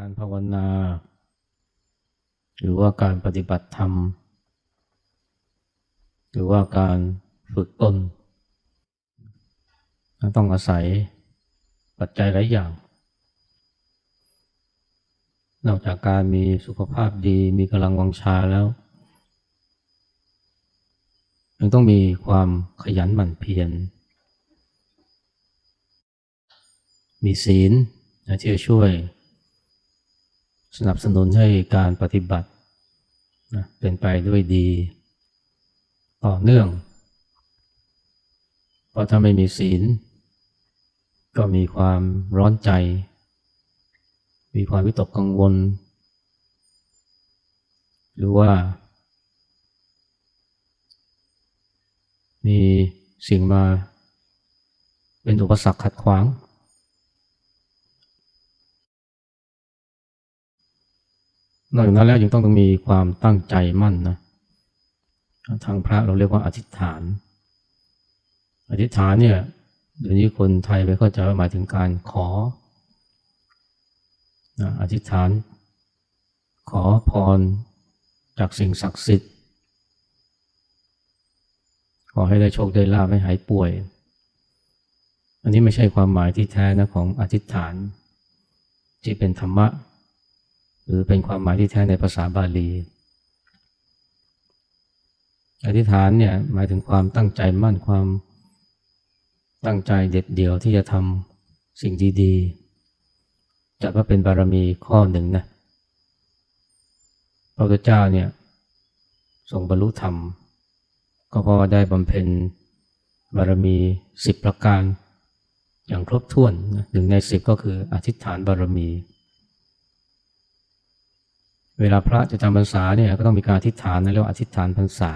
การภาวนา หรือว่าการปฏิบัติธรรม หรือว่าการฝึกตนต้องอาศัยปัจจัยหลายอย่าง นอกจากการมีสุขภาพดีมีกำลังวังชาแล้วยังต้องมีความขยันหมั่นเพียร มีศีลที่จะช่วย สนับสนุนให้การปฏิบัตินะเป็นไปด้วยดีต่อเนื่อง เพราะถ้าไม่มีศีล ก็มีความร้อนใจ มีความวิตกกังวล หรือว่า มีสิ่งมาเป็นอุปสรรคขัดขวาง นอกจากนั้นแล้วยังต้องต้องมีความตั้งใจมั่นนะทางพระเราเรียกว่าอธิษฐาน อธิษฐานเนี่ยเดี๋ยวนี้คนไทยไปเข้าใจว่าหมายถึงการขอนะอธิษฐาน ขอพรจากสิ่งศักดิ์สิทธิ์ ขอให้ได้โชคได้ลาภให้หายป่วย อันนี้ไม่ใช่ความหมายที่แท้นะของอธิษฐาน ที่เป็นธรรมะ หรือเป็นความหมายที่แท้ในภาษาบาลี อธิษฐานเนี่ยหมายถึงความตั้งใจมั่นความตั้งใจเด็ดเดี่ยวที่จะทำสิ่งดีๆจัดว่าเป็นบารมีข้อหนึ่งนะพระพุทธเจ้าเนี่ยทรงบรรลุธรรม ก็เพราะว่าได้บำเพ็ญบารมีสิบประการอย่างครบถ้วนหนึ่งในสิบก็คืออธิษฐานบารมี เวลาพระจะจำพรรษาเนี่ยก็ต้องมีการอธิษฐานนะเรียกว่าอธิษฐานพรรษา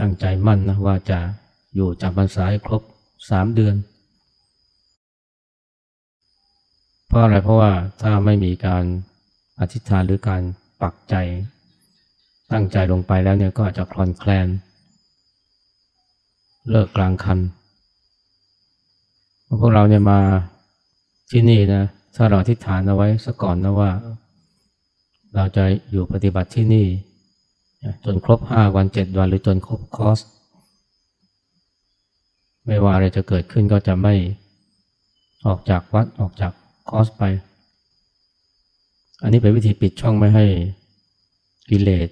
ตั้งใจมั่นนะว่าจะอยู่จำพรรษาให้ครบสามเดือน เพราะอะไรเพราะว่าถ้าไม่มีการอธิษฐานหรือการปักใจ ตั้งใจลงไปแล้วเนี่ยก็อาจจะคลอนแคลน เลิกกลางคันพวกเราเนี่ยมาที่นี่นะถ้าเราอธิษฐานเอาไว้ซะก่อนนะว่า เราจะอยู่ปฏิบัติที่นี่ จนครบห้าวันเจ็ดวันหรือจนครบคอร์สไม่ว่าอะไรจะเกิดขึ้นก็จะไม่ออกจากวัดออกจากคอร์สไป อันนี้เป็นวิธีปิดช่องไม่ให้กิเลส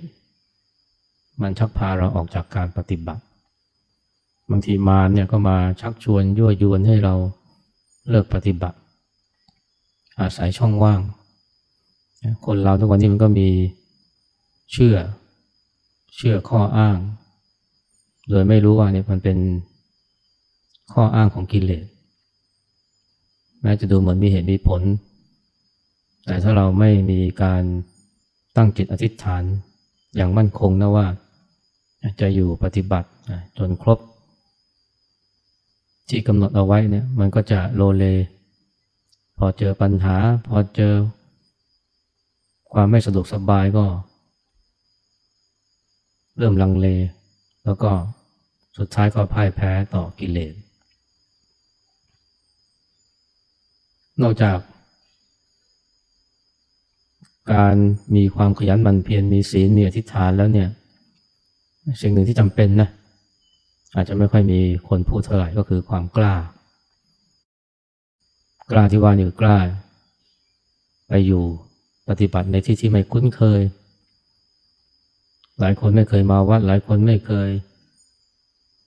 มันชักพาเราออกจากการปฏิบัติ บางทีมารเนี่ยก็มาชักชวนยั่วยวนให้เราเลิกปฏิบัติ อาศัยช่องว่าง คนเราทุกวันนี้มันก็มีเชื่อ เชื่อข้ออ้าง โดยไม่รู้ว่าเนี่ยมันเป็นข้ออ้างของกิเลส แม้จะดูเหมือนมีเหตุมีผล แต่ถ้าเราไม่มีการตั้งจิตอธิษฐานอย่างมั่นคงนะว่า จะอยู่ปฏิบัติจนครบ ที่กำหนดเอาไว้เนี่ยมันก็จะโลเล พอเจอปัญหา พอเจอ ความไม่สะดวกสบายก็ เริ่มลังเล แล้วก็สุดท้ายก็พ่ายแพ้ต่อกิเลส นอกจาก การมีความขยันหมั่นเพียรมีศีลมีอธิษฐานแล้วเนี่ย สิ่งหนึ่งที่จำเป็นนะอาจจะไม่ค่อยมีคนพูดเท่าไหร่ก็คือความกล้า กล้าที่ว่านี่กล้า ไปอยู่ ปฏิบัติในที่ที่ไม่คุ้นเคย หลายคนไม่เคยมาวัด หลายคนไม่เคย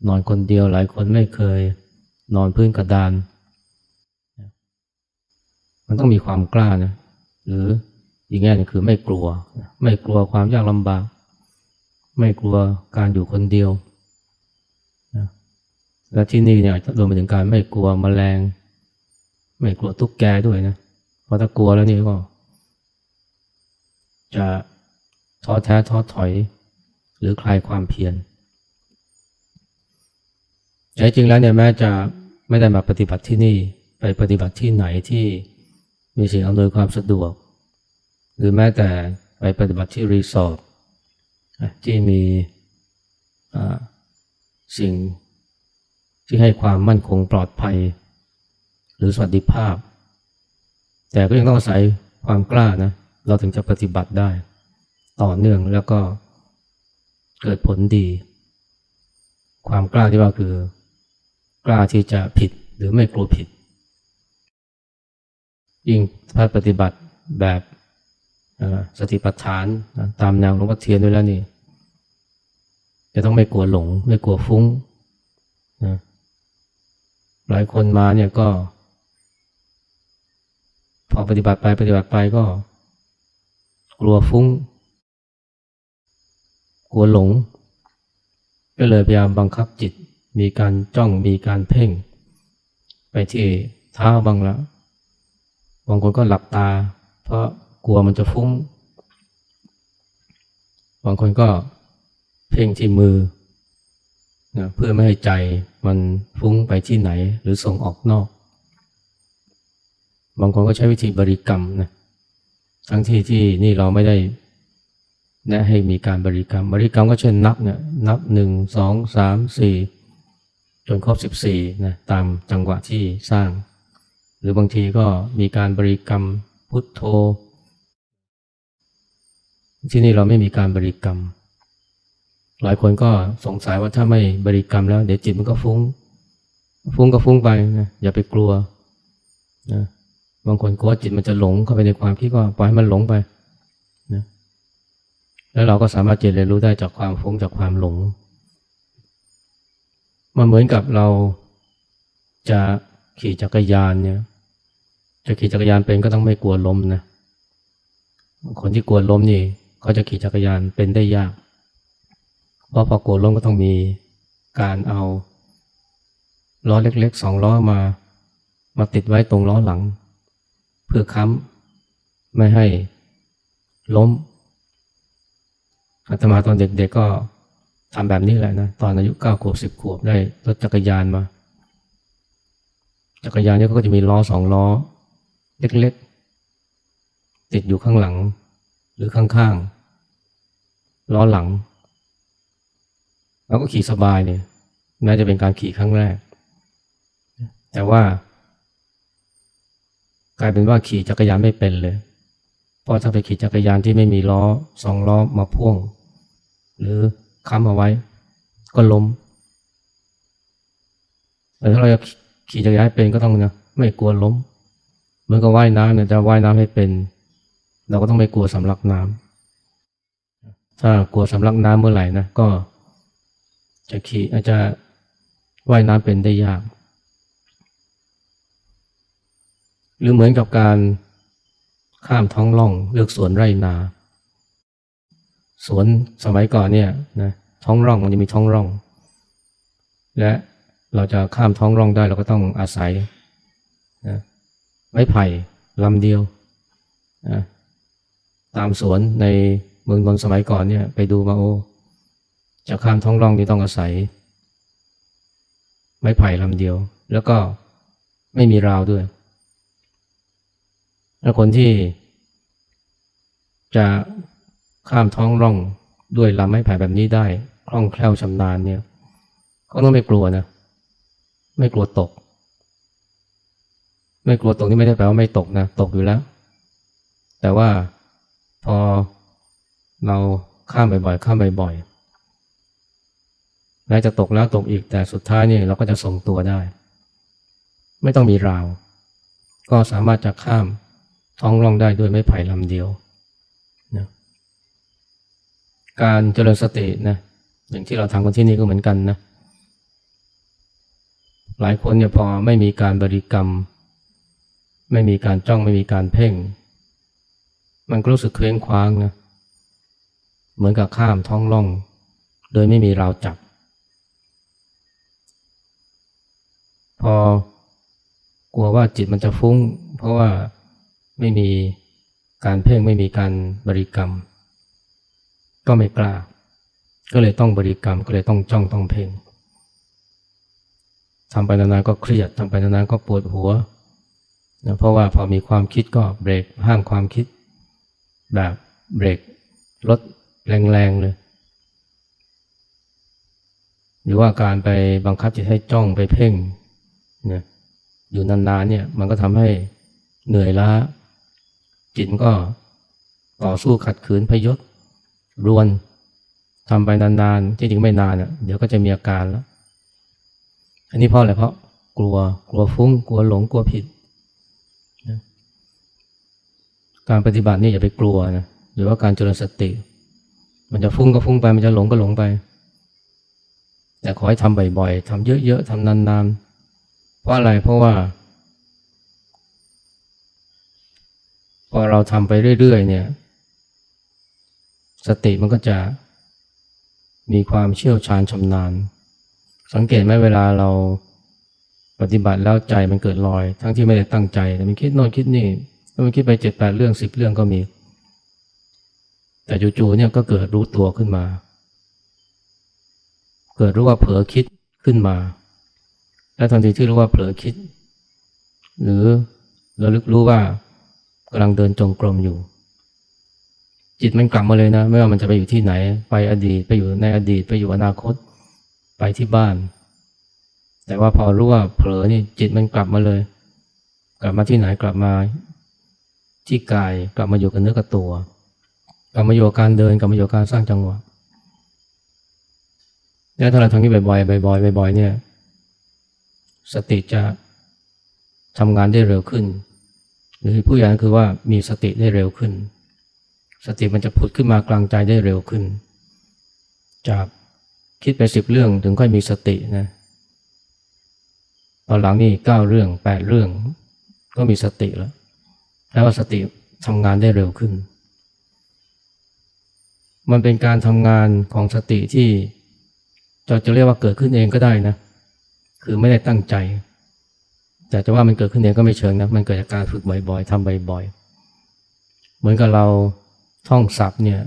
นอนคนเดียว หลายคนไม่เคย นอนพื้นกระดาน มันต้องมีความกล้านะ หรืออีกแง่นึงคือไม่กลัว ไม่กลัวความยากลำบาก ไม่กลัวการอยู่คนเดียวและที่นี่เนี่ยรวมไปถึงการไม่กลัวมแมลง ไม่กลัวตุ๊กแกด้วยนะเพราะถ้ากลัวแล้วนี่ก็ จะท้อแท้ท้อถอย หรือคลายความเพียรแต่จริงแล้วเนี่ยแม้จะไม่ได้มาปฏิบัติที่นี่ไปปฏิบัติที่ไหนที่มีสิ่งอำนวยความสะดวก หรือแม้แต่ไปปฏิบัติที่รีสอร์ทที่มีสิ่งที่ให้ความมั่นคงปลอดภัย หรือสวัสดิภาพ แต่ก็ยังต้องอาศัยความกล้านะ เราถึงจะปฏิบัติได้ ต่อเนื่องแล้วก็เกิดผลดี ความกล้าที่ว่าคือกล้าที่จะผิดหรือไม่กลัวผิด ยิ่งถ้าปฏิบัติแบบสติปัฏฐานตามแนวหลวงพ่อเทียนด้วยแล้วนี่จะต้องไม่กลัวหลง ไม่กลัวฟุ้งนะหลายคนมาเนี่ยก็ พอปฏิบัติไปปฏิบัติไปก็ กลัวฟุ้ง กลัวหลง ก็เลยพยายามบังคับจิต มีการจ้องมีการเพ่ง ไปที่เท้าบ้างละบางคนก็หลับตา เพราะกลัวมันจะฟุ้ง บางคนก็เพ่งที่มือนะเพื่อไม่ให้ใจมันฟุ้งไปที่ไหนหรือส่งออกนอก บางคนก็ใช้วิธีบริกรรมนะ ทั้งที่ที่นี่เราไม่ได้แนะให้มีการบริกรรม บริกรรมก็เช่นนับเนี่ยนับหนึ่งสองสามสี่จนครบสิบสี่นะตามจังหวะที่สร้าง หรือบางทีก็มีการบริกรรมพุทโธ ที่นี่เราไม่มีการบริกรรม หลายคนก็สงสัยว่าถ้าไม่บริกรรมแล้ว เดี๋ยวจิตมันก็ฟุ้ง ฟุ้งก็ฟุ้งไปนะอย่าไปกลัวนะ บางคนกลัวจิตมันจะหลงเข้าไปในความคิดก็ปล่อยให้มันหลงไปนะแล้วเราก็สามารถจะเรียนรู้ได้จากความฟุ้งจากความหลงมันเหมือนกับเราจะขี่จักรยานเนี่ย จะขี่จักรยานเป็นก็ต้องไม่กลัวล้มนะ คนที่กลัวล้มนี่เขาจะขี่จักรยานเป็นได้ยาก เพราะพอกลัวล้มก็ต้องมีการเอาล้อเล็กๆสองล้อมา มาติดไว้ตรงล้อหลัง พื่อค้ำไม่ให้ล้มอาตมาตอนเด็กๆก็ทำแบบนี้แหละนะตอนอายุเก้าขวบสิบขวบได้รถจักรยานมา จักรยานนี่ก็จะมีล้อสองล้อ เล็กๆ ติดอยู่ข้างหลัง หรือข้างๆล้อหลังแล้วก็ขี่สบายเนี่ยแม้จะเป็นการขี่ครั้งแรก แต่ว่า กลายเป็นว่าขี่จักรยานไม่เป็นเลยเพราะถ้าไปขี่จักรยานที่ไม่มีล้อสองล้อมาพ่วง หรือค้ำเอาไว้ ก็ล้มแต่ถ้าเราจะขี่จักรยานเป็นก็ต้องนะไม่กลัวล้มเหมือนกับว่ายน้ำเนี่ยจะว่ายน้ำให้เป็น เราก็ต้องไม่กลัวสำลักน้ำถ้ากลัวสำลักน้ำเมื่อไหร่นะก็ จะขี่อาจจะว่ายน้ำเป็นได้ยาก หรือเหมือนกับการข้ามท้องร่องเลือกสวนไร่นา สวนสมัยก่อนเนี่ยนะท้องร่องมันจะมีท้องร่อง และเราจะข้ามท้องร่องได้เราก็ต้องอาศัยนะไม้ไผ่ลำเดียวนะตามสวนในเมืองนนท์สมัยก่อนเนี่ยไปดูมาโอจะข้ามท้องร่องนี่ต้องอาศัย ไม้ไผ่ลำเดียว แล้วก็ไม่มีราวด้วย คนที่จะข้ามท้องร่องด้วยลำไม้ไผ่แบบนี้ได้คล่องแคล่วชำนาญเนี่ยก็ต้องไม่กลัวนะ ไม่กลัวตก ไม่กลัวตกนี่ไม่ได้แปลว่าไม่ตกนะตกอยู่แล้ว แต่ว่าพอเราข้ามบ่อยๆข้ามบ่อยๆแม้จะตกแล้วตกอีกแต่สุดท้ายนี่เราก็จะทรงตัวได้ ไม่ต้องมีราว ก็สามารถจะข้าม ท้องร่องได้ด้วยไม้ไผ่ลำเดียวนะการเจริญสตินะอย่างที่เราทำกันที่นี่ก็เหมือนกันนะหลายคนเนี่ยพอไม่มีการบริกรรม ไม่มีการจ้องไม่มีการเพ่ง มันก็รู้สึกเคว้งคว้างนะเหมือนกับข้ามท้องร่อง โดยไม่มีราวจับ พอกลัวว่าจิตมันจะฟุ้ง เพราะว่า ไม่มีการเพ่งไม่มีการบริกรรม ก็ไม่กล้า ก็เลยต้องบริกรรมก็เลยต้องจ้องต้องเพ่งทำไปนานๆก็เครียดทำไปนานๆก็ปวดหัวนะเพราะว่าพอมีความคิดก็เบรกห้ามความคิด แบบเบรกลดแรงๆเลยหรือว่าการไปบังคับจิตให้จ้องไปเพ่งนะอยู่นานๆเนี่ยมันก็ทำให้เหนื่อยล้า จิตก็ต่อสู้ขัดขืนพยศรวนทำไปนานๆที่จริงไม่นานอะเดี๋ยวก็จะมีอาการแล้ว อันนี้เพราะอะไรเพราะกลัวกลัวฟุ้งกลัวหลงกลัวผิดนะการปฏิบัตินี่อย่าไปกลัวนะหรือว่าการเจริญสติ มันจะฟุ้งก็ฟุ้งไป มันจะหลงก็หลงไป แต่ขอให้ทำบ่อยๆทำเยอะๆทำนานๆเพราะอะไรเพราะว่า พอเราทำไปเรื่อยๆเนี่ย สติมันก็จะมีความเชี่ยวชาญชำนาญ สังเกตไหมเวลาเราปฏิบัติแล้วใจมันเกิดลอย ทั้งที่ไม่ได้ตั้งใจแต่มันคิดโน่นคิดนี่แล้วมันคิดไปเจ็ดแปดเรื่องสิบเรื่องก็มี แต่จู่ๆเนี่ยก็เกิดรู้ตัวขึ้นมา เกิดรู้ว่าเผลอคิดขึ้นมา และทันทีที่รู้ว่าเผลอคิด หรือระลึกรู้ว่า กำลังเดินจงกรมอยู่ จิตมันกลับมาเลยนะ ไม่ว่ามันจะไปอยู่ที่ไหน ไปอดีตไปอยู่ในอดีตไปอยู่อนาคต ไปที่บ้าน แต่ว่าพอรู้ว่าเผลอนี่จิตมันกลับมาเลย กลับมาที่ไหนกลับมา ที่กายกลับมาอยู่กับเนื้อกับตัว กลับมาอยู่กับการเดินกลับมาอยู่กับการสร้างจังหวะแล้วถ้าเราทำนี้บ่อยๆบ่อยๆบ่อยๆเนี่ย สติจะทำงานได้เร็วขึ้น หรือผู้ใหญ่คือว่ามีสติได้เร็วขึ้น สติมันจะผุดขึ้นมากลางใจได้เร็วขึ้น จากคิดไปสิบเรื่องถึงค่อยมีสตินะตอนหลังนี่เก้าเรื่องแปดเรื่อง ก็มีสติแล้วแล้วสติทำงานได้เร็วขึ้น มันเป็นการทำงานของสติที่เราจะเรียกว่าเกิดขึ้นเองก็ได้นะ คือไม่ได้ตั้งใจ แต่จะว่ามันเกิดขึ้นเองก็ไม่เชิงนะมันเกิดจากการฝึกบ่อยๆทำบ่อยๆ เหมือนกับเราท่องศัพท์เนี่ย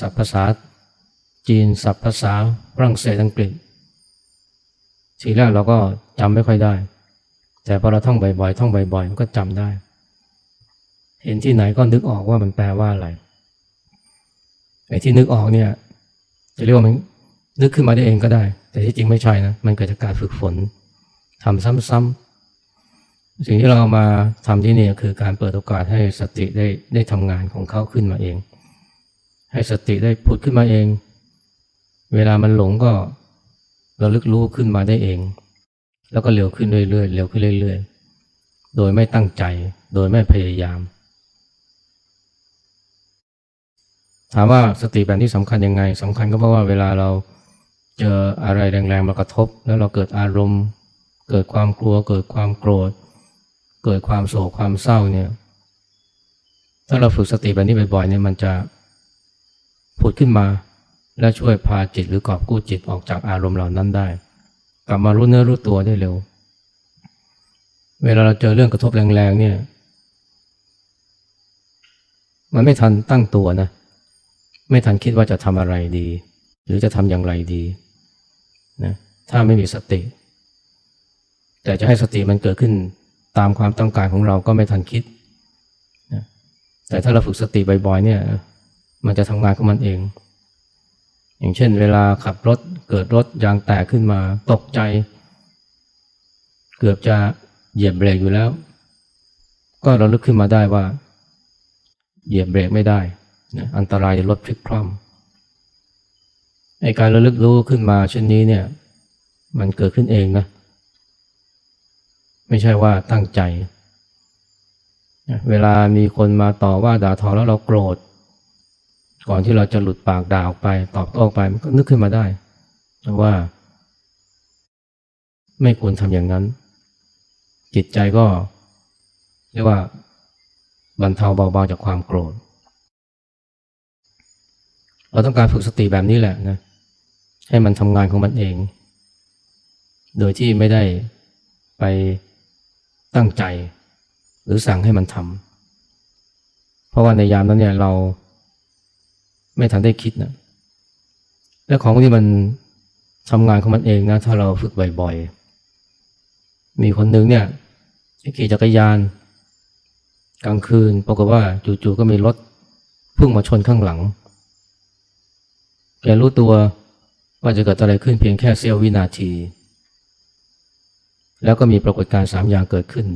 ศัพท์ภาษาจีนศัพท์ภาษาฝรั่งเศสอังกฤษ ทีแรกเราก็จำไม่ค่อยได้ แต่พอเราท่องบ่อยๆท่องบ่อยๆมันก็จำได้ เห็นที่ไหนก็นึกออกว่ามันแปลว่าอะไรไอ้ที่นึกออกเนี่ยจะเรียกว่ามันนึกขึ้นมาได้เองก็ได้ แต่ที่จริงไม่ใช่นะมันเกิดจากการฝึกฝน ทำซ้ำๆสิ่งที่เรามาทำที่นี่คือการเปิดโอกาสให้สติได้ได้ทำงานของเขาขึ้นมาเอง ให้สติได้ผุดขึ้นมาเอง เวลามันหลงก็ระลึกรู้ขึ้นมาได้เอง แล้วก็เร็วขึ้นเรื่อยๆเร็วขึ้นเรื่อย ๆ โดยไม่ตั้งใจโดยไม่พยายาม ถามว่าสติแบบนี้สำคัญยังไงสำคัญก็เพราะว่าเวลาเราเจออะไรแรงๆมากระทบ แล้วเราเกิดอารมณ์ เกิดความกลัว เกิดความโกรธ เกิดความโศกความเศร้าเนี่ย ถ้าเราฝึกสติแบบนี้บ่อยๆเนี่ยมันจะผุดขึ้นมา และช่วยพาจิตหรือกอบกู้จิตออกจากอารมณ์เหล่านั้นได้ กลับมารู้เนื้อรู้ตัวได้เร็ว เวลาเราเจอเรื่องกระทบแรงๆเนี่ย มันไม่ทันตั้งตัวนะ ไม่ทันคิดว่าจะทำอะไรดี หรือจะทำอย่างไรดีนะถ้าไม่มีสติ แต่จะให้สติมันเกิดขึ้นตามความต้องการของเราก็ไม่ทันคิด แต่ถ้าเราฝึกสติบ่อยๆเนี่ย มันจะทำงานของมันเอง อย่างเช่น เวลาขับรถเกิดรถยางแตกขึ้นมาตกใจ เกือบจะเหยียบเบรกอยู่แล้ว ก็เราลึกขึ้นมาได้ว่า เหยียบเบรกไม่ได้นะอันตรายจะรถพลิกคว่ำไอการระลึกรู้ขึ้นมาเช่นนี้เนี่ย มันเกิดขึ้นเองนะ ไม่ใช่ว่าตั้งใจ เวลามีคนมาต่อว่าด่าทอแล้วเราโกรธ ก่อนที่เราจะหลุดปากด่าออกไป ตอบโต้ไปมันก็นึกขึ้นมาได้ว่า ไม่ควรทำอย่างนั้น จิตใจก็เรียกว่าบรรเทาเบาๆจากความโกรธ เราต้องการฝึกสติแบบนี้แหละนะ ให้มันทำงานของมันเอง โดยที่ไม่ได้ไป ตั้งใจ หรือสั่งให้มันทำเพราะว่าในยามนั้นเนี่ยเราไม่ทันได้คิดนะและของที่มันทำงานของมันเองนะถ้าเราฝึกบ่อยๆ มีคนหนึ่งเนี่ยขี่จักรยาน กลางคืนปรากฏว่าจู่ๆก็มีรถพุ่งมาชนข้างหลังแกรู้ตัวว่าจะเกิดอะไรขึ้นเพียงแค่เสี้ยววินาที แล้วก็มีปรากฏการณ์สามอย่างเกิดขึ้น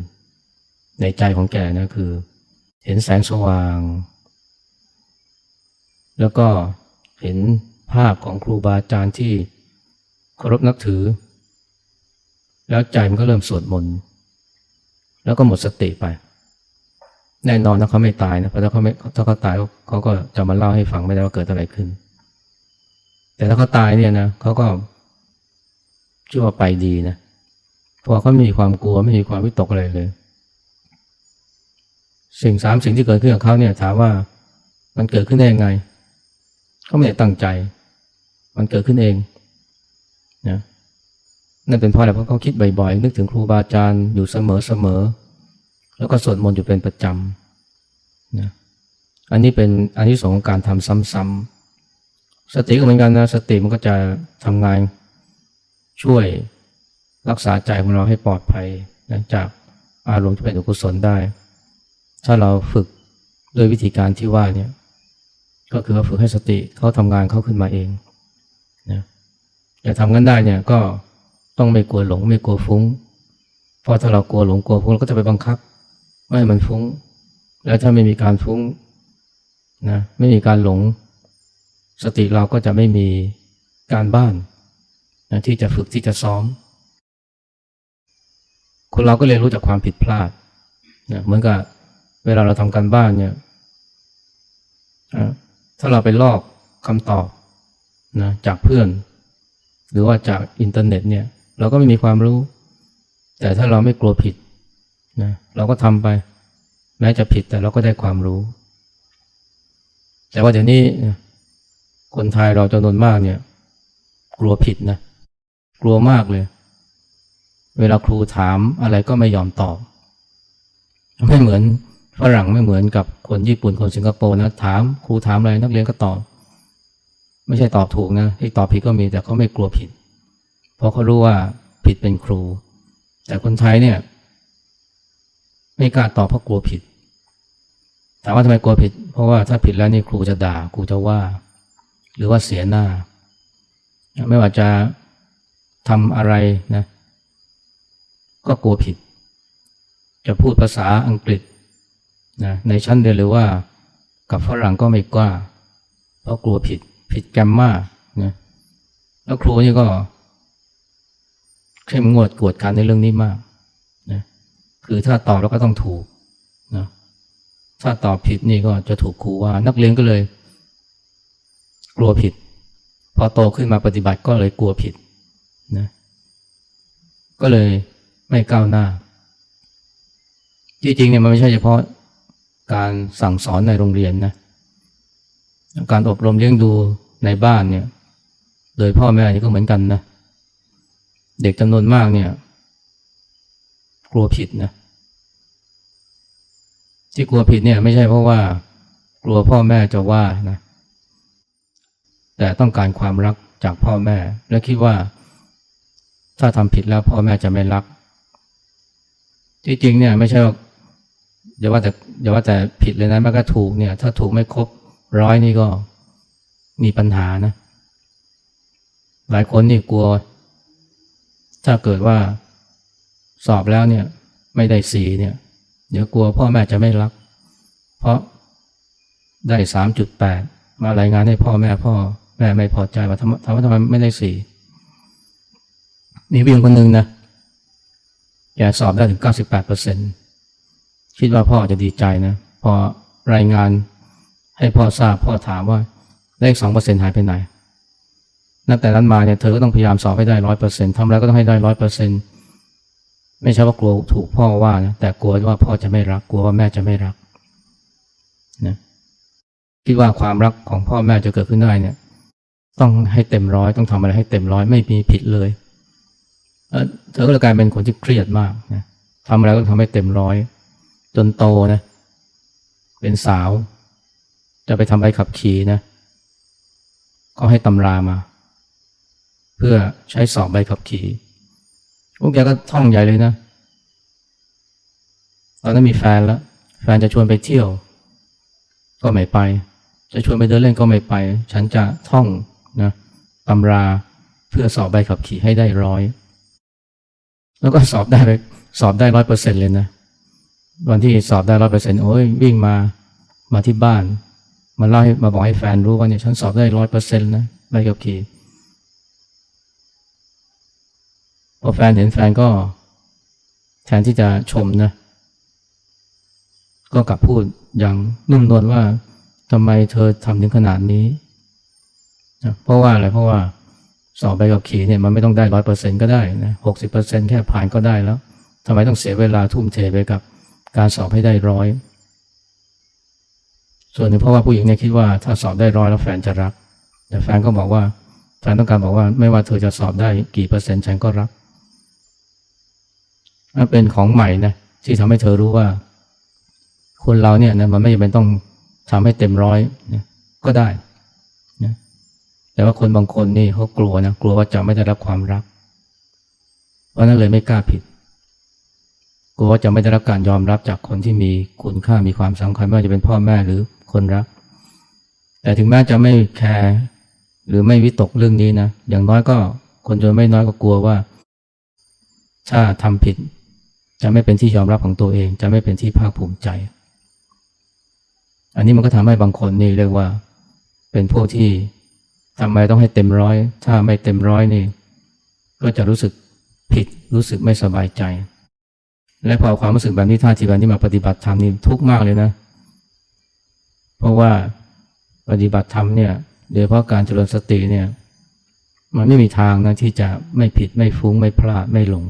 ในใจของแกนะคือ เห็นแสงสว่าง แล้วก็เห็นภาพของครูบาอาจารย์ที่เคารพนับถือ แล้วใจมันก็เริ่มสวดมนต์แล้วก็หมดสติไป แน่นอนนะเขาไม่ตายนะเพราะถ้าเขาไม่ถ้าเขาตายเขาก็จะมาเล่าให้ฟังไม่ได้ว่าเกิดอะไรขึ้น แต่ถ้าเขาตายเนี่ยนะเขาก็ชื่อว่าไปดีนะเพราะว่าเขาไม่มีความกลัวไม่มีความวิตกอะไรเลย สิ่งสามสิ่งที่เกิดขึ้นกับเขาเนี่ยถามว่ามันเกิดขึ้นได้ยังไงเขาไม่ได้ตั้งใจ มันเกิดขึ้นเองนะนั่นเป็นเพราะอะไรเพราะเขาคิดบ่อยๆนึกถึงครูบาอาจารย์อยู่เสมอๆแล้วก็สวดมนต์อยู่เป็นประจำนะอันนี้เป็นอันที่สองของการทำซ้ำๆสติก็เหมือนกันนะสติมันก็จะทำงานช่วย รักษาใจของเราให้ปลอดภัยนะจากอารมณ์ที่เป็นอกุศลได้ ถ้าเราฝึกด้วยวิธีการที่ว่าเนี่ยก็คือว่าฝึกให้สติเขาทำงานเขาขึ้นมาเองนะจะทำกันได้เนี่ยก็ต้องไม่กลัวหลงไม่กลัวฟุ้งเพราะถ้าเรากลัวหลงกลัวฟุ้งเราก็จะไปบังคับ ไม่ให้มันฟุ้ง แล้วถ้าไม่มีการฟุ้งนะไม่มีการหลง สติเราก็จะไม่มีการบ้านนะที่จะฝึกที่จะซ้อม คนเราก็เรียนรู้จากความผิดพลาดนะเหมือนกับเวลาเราทำการบ้านเนี่ยอะถ้าเราไปลอกคำตอบนะจากเพื่อน หรือว่าจากอินเทอร์เน็ตเนี่ย เราก็ไม่มีความรู้ แต่ถ้าเราไม่กลัวผิดนะเราก็ทำไป แม้จะผิดแต่เราก็ได้ความรู้ แต่ว่าเดี๋ยวนี้นะคนไทยเราจำนวนมากเนี่ย กลัวผิดนะ กลัวมากเลย เวลาครูถามอะไรก็ไม่ยอมตอบ ไม่เหมือนฝรั่งไม่เหมือนกับคนญี่ปุ่นคนสิงคโปร์นะถามครูถามอะไรนักเรียนก็ตอบ ไม่ใช่ตอบถูกนะที่ตอบผิดก็มีแต่เขาไม่กลัวผิด เพราะเขารู้ว่าผิดเป็นครู แต่คนไทยเนี่ย ไม่กล้าตอบเพราะกลัวผิดถามว่าทำไมกลัวผิด เพราะว่าถ้าผิดแล้วนี่ครูจะด่าครูจะว่า หรือว่าเสียหน้า ไม่ว่าจะทำอะไรนะ ก็กลัวผิด จะพูดภาษาอังกฤษนะในชั้นเรียนหรือว่ากับฝรั่งก็ไม่กล้า เพราะกลัวผิด ผิดแกรมมานะแล้วครูนี่ก็เข้มงวดกวดขันในเรื่องนี้มากนะคือถ้าตอบแล้วก็ต้องถูกนะถ้าตอบผิดนี่ก็จะถูกครูว่า นักเรียนก็เลย กลัวผิด พอโตขึ้นมาปฏิบัติก็เลยกลัวผิดนะก็เลย ไม่ก้าวหน้า ที่จริงเนี่ยมันไม่ใช่เฉพาะการสั่งสอนในโรงเรียนนะ การอบรมเลี้ยงดูในบ้านเนี่ย โดยพ่อแม่นี่ก็เหมือนกันนะ เด็กจำนวนมากเนี่ย กลัวผิดนะ ที่กลัวผิดเนี่ยไม่ใช่เพราะว่า กลัวพ่อแม่จะว่านะ แต่ต้องการความรักจากพ่อแม่ และคิดว่า ถ้าทำผิดแล้วพ่อแม่จะไม่รัก ที่จริงเนี่ยไม่ใช่ว่าอย่าว่าแต่อย่าว่าแต่ผิดเลยนะแม้ก็ถูกเนี่ย ถ้าถูกไม่ครบร้อยนี่ก็มีปัญหานะ หลายคนนี่กลัว ถ้าเกิดว่าสอบแล้วเนี่ย ไม่ได้สีเนี่ย เดี๋ยวกลัวพ่อแม่จะไม่รัก เพราะได้สามจุดแปดมารายงานให้พ่อแม่พ่อแม่ไม่พอใจว่าทำถามทำไมไม่ได้สี่มีผู้หญิงคนหนึ่งนะ แกสอบได้ถึงเก้าสิบแปดเปอร์เซ็นต์คิดว่าพ่อจะดีใจนะ พอรายงานให้พ่อทราบพ่อถามว่าเลขสองเปอร์เซ็นหายไปไหน นับแต่นั้นมาเนี่ยเธอก็ต้องพยายามสอบให้ได้ร้อยเปอร์เซ็นทำอะไรก็ต้องให้ได้ร้อยเปอร์เซ็นไม่ใช่ว่ากลัวถูกพ่อว่านะแต่กลัวว่าพ่อจะไม่รัก กลัวว่าแม่จะไม่รักนะคิดว่าความรักของพ่อแม่จะเกิดขึ้นได้เนี่ย ต้องให้เต็มร้อยต้องทำอะไรให้เต็มร้อยไม่มีผิดเลย เธอก็เลยกลายเป็นคนที่เครียดมากนะทำอะไรก็ทำให้เต็มร้อย จนโตนะ เป็นสาว จะไปทำใบขับขี่นะก็ให้ตำรามา เพื่อใช้สอบใบขับขี่พวกแกก็ท่องใหญ่เลยนะ ตอนนั้นมีแฟนแล้ว แฟนจะชวนไปเที่ยว ก็ไม่ไป จะชวนไปเดินเล่นก็ไม่ไป ฉันจะท่องนะตำราเพื่อสอบใบขับขี่ให้ได้ร้อย แล้วก็สอบได้ไปสอบได้ร้อยเปอร์เซ็นเลยนะวันที่สอบได้ร้อยเปอร์เซ็นต์โอ้ยวิ่งมามาที่บ้าน มาเล่าให้มาบอกให้แฟนรู้ว่าเนี่ยฉันสอบได้ร้อยเปอร์เซ็นต์นะใบขับขี่พอแฟนเห็นแฟนก็แทนที่จะชมนะ ก็กลับพูดอย่างนุ่มนวลว่าทำไมเธอทำถึงขนาดนี้ เพราะว่าอะไรเพราะว่า สอบใบขับขี่เนี่ยมันไม่ต้องได้ร้อยเปอร์เซ็นก็ได้นะหกสิบเปอร์เซ็นแค่ผ่านก็ได้แล้วทำไมต้องเสียเวลาทุ่มเทไปกับการสอบให้ได้ร้อย ส่วนหนึ่งเพราะว่าผู้หญิงเนี่ยคิดว่าถ้าสอบได้ร้อยแล้วแฟนจะรัก แต่แฟนก็บอกว่าแฟนต้องการบอกว่าไม่ว่าเธอจะสอบได้กี่เปอร์เซ็นต์ฉันก็รักนั่นเป็นของใหม่นะที่ทำให้เธอรู้ว่า คนเราเนี่ยนะมันไม่จำเป็นต้องทำให้เต็มร้อยนะก็ได้ แต่ว่าคนบางคนนี่เขากลัวนะกลัวว่าจะไม่ได้รับความรัก เพราะนั้นเลยไม่กล้าผิด กลัวว่าจะไม่ได้รับการยอมรับจากคนที่มีคุณค่ามีความสำคัญไม่ว่าจะเป็นพ่อแม่หรือคนรัก แต่ถึงแม้จะไม่แคร์หรือไม่วิตกเรื่องนี้นะอย่างน้อยก็คนจนไม่น้อยก็กลัวว่า ถ้าทำผิด จะไม่เป็นที่ยอมรับของตัวเอง จะไม่เป็นที่ภาคภูมิใจ อันนี้มันก็ทำให้บางคนนี่เรียกว่า เป็นพวกที่ ทำไมต้องให้เต็มร้อย ถ้าไม่เต็มร้อยนี่ ก็จะรู้สึกผิดรู้สึกไม่สบายใจ และพอความรู้สึกแบบนี้ท่าทีแบบนี้มาปฏิบัติธรรมนี่ทุกข์มากเลยนะ เพราะว่าปฏิบัติธรรมเนี่ยโดยเฉพาะการเจริญสติเนี่ย มันไม่มีทางนะที่จะไม่ผิดไม่ฟุ้งไม่พลาดไม่หลง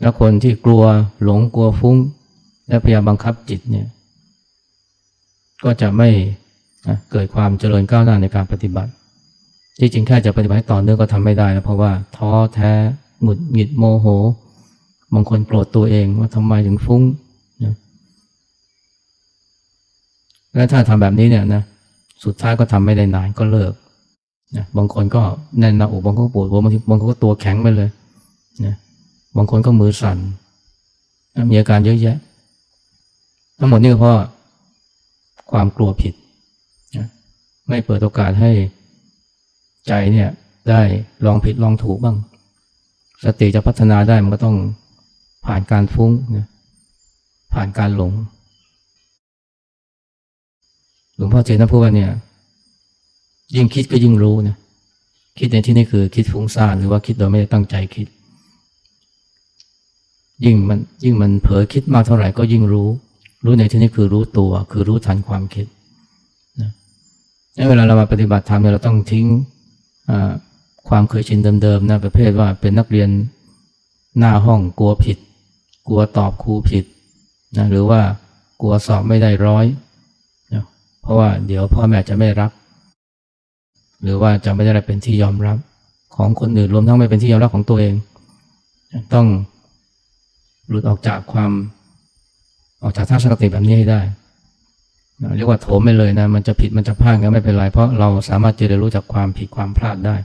แล้วคนที่กลัวหลงกลัวฟุ้ง และพยายามบังคับจิตเนี่ย ก็จะไม่ นะเกิดความเจริญก้าวหน้าในการปฏิบัติที่จริงแค่จะปฏิบัติให้ต่อเนื่องก็ทำไม่ได้นะเพราะว่าท้อแท้หงุดหงิดโมโหบางคนโกรธตัวเองว่าทำไมถึงฟุ้งนะและถ้าทำแบบนี้เนี่ยนะสุดท้ายก็ทำไม่ได้นานก็เลิกนะบางคนก็แน่นหน้าอกบางคนก็ปวดหัวบางทีบางคนก็ตัวแข็งไปเลยนะบางคนก็มือสั่นมีอาการเยอะแยะ ทั้งหมดนี่ก็เพราะความกลัวผิด ไม่เปิดโอกาสให้ใจเนี่ยได้ลองผิดลองถูกบ้าง สติจะพัฒนาได้มันก็ต้องผ่านการฟุ้งนะผ่านการหลง หลวงพ่อเจนนะพูดว่าเนี่ย ยิ่งคิดก็ยิ่งรู้นะคิดในที่นี้คือคิดฟุ้งซ่านหรือว่าคิดโดยไม่ได้ตั้งใจคิด ยิ่งมันยิ่งมันเผลอคิดมากเท่าไหร่ก็ยิ่งรู้ รู้ในที่นี้คือรู้ตัว คือรู้ทันความคิด เวลาเรามาปฏิบัติธรรมเนี่ยเราต้องทิ้งความเคยชินเดิมๆนะประเภทว่าเป็นนักเรียนหน้าห้องกลัวผิด กลัวตอบครูผิดนะหรือว่ากลัวสอบไม่ได้ร้อยนะเพราะว่าเดี๋ยวพ่อแม่จะไม่รับ หรือว่าจะไม่ได้เป็นที่ยอมรับของคนอื่นรวมทั้งไม่เป็นที่ยอมรับของตัวเอง ต้องหลุดออกจากความออกจากทัศนคติแบบนี้ให้ได้ เรียกว่าโถมไปเลยนะ มันจะผิดมันจะพลาดก็ไม่เป็นไร เพราะเราสามารถจะเรียนรู้จากความผิดความพลาดได้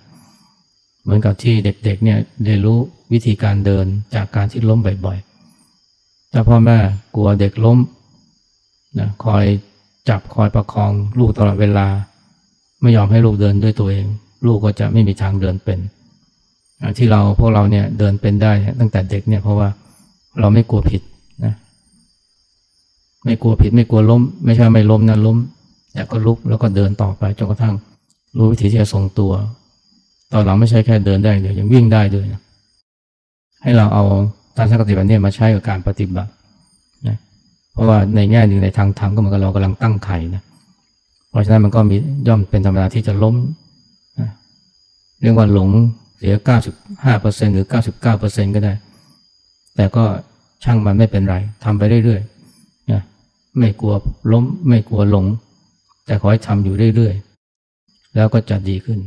เหมือนกับที่เด็กๆเนี่ยเรียนรู้วิธีการเดินจากการที่ล้มบ่อยๆถ้าพ่อแม่กลัวเด็กล้มนะคอยจับคอยประคองลูกตลอดเวลา ไม่ยอมให้ลูกเดินด้วยตัวเอง ลูกก็จะไม่มีทางเดินเป็น ที่เราพวกเราเนี่ยเดินเป็นได้ตั้งแต่เด็กเนี่ยเพราะว่าเราไม่กลัวผิด ไม่กลัวผิดไม่กลัวล้ม ไม่ใช่ไม่ล้มนะล้มแต่ก็ลุกแล้วก็เดินต่อไปจนกระทั่งรู้วิธีที่จะทรงตัวตอนหลังไม่ใช่แค่เดินได้เดียวยังวิ่งได้ด้วยนะให้เราเอาทัศนคติแบบนี้มาใช้กับการปฏิบัตินะเพราะว่าในแง่หนึ่งในทางธรรมก็เหมือนกับเรากำลังตั้งไข่นะเพราะฉะนั้นมันก็มีย่อมเป็นธรรมดาที่จะล้มนะเรียกว่าหลงเสียเก้าสิบห้าเปอร์เซ็นหรือเก้าสิบเก้าเปอร์เซ็นก็ได้ แต่ก็ช่างมันไม่เป็นไรทำไปเรื่อยๆ ไม่กลัวล้ม ไม่กลัวหลง แต่ขอให้ทำอยู่เรื่อยๆ แล้วก็จะดีขึ้น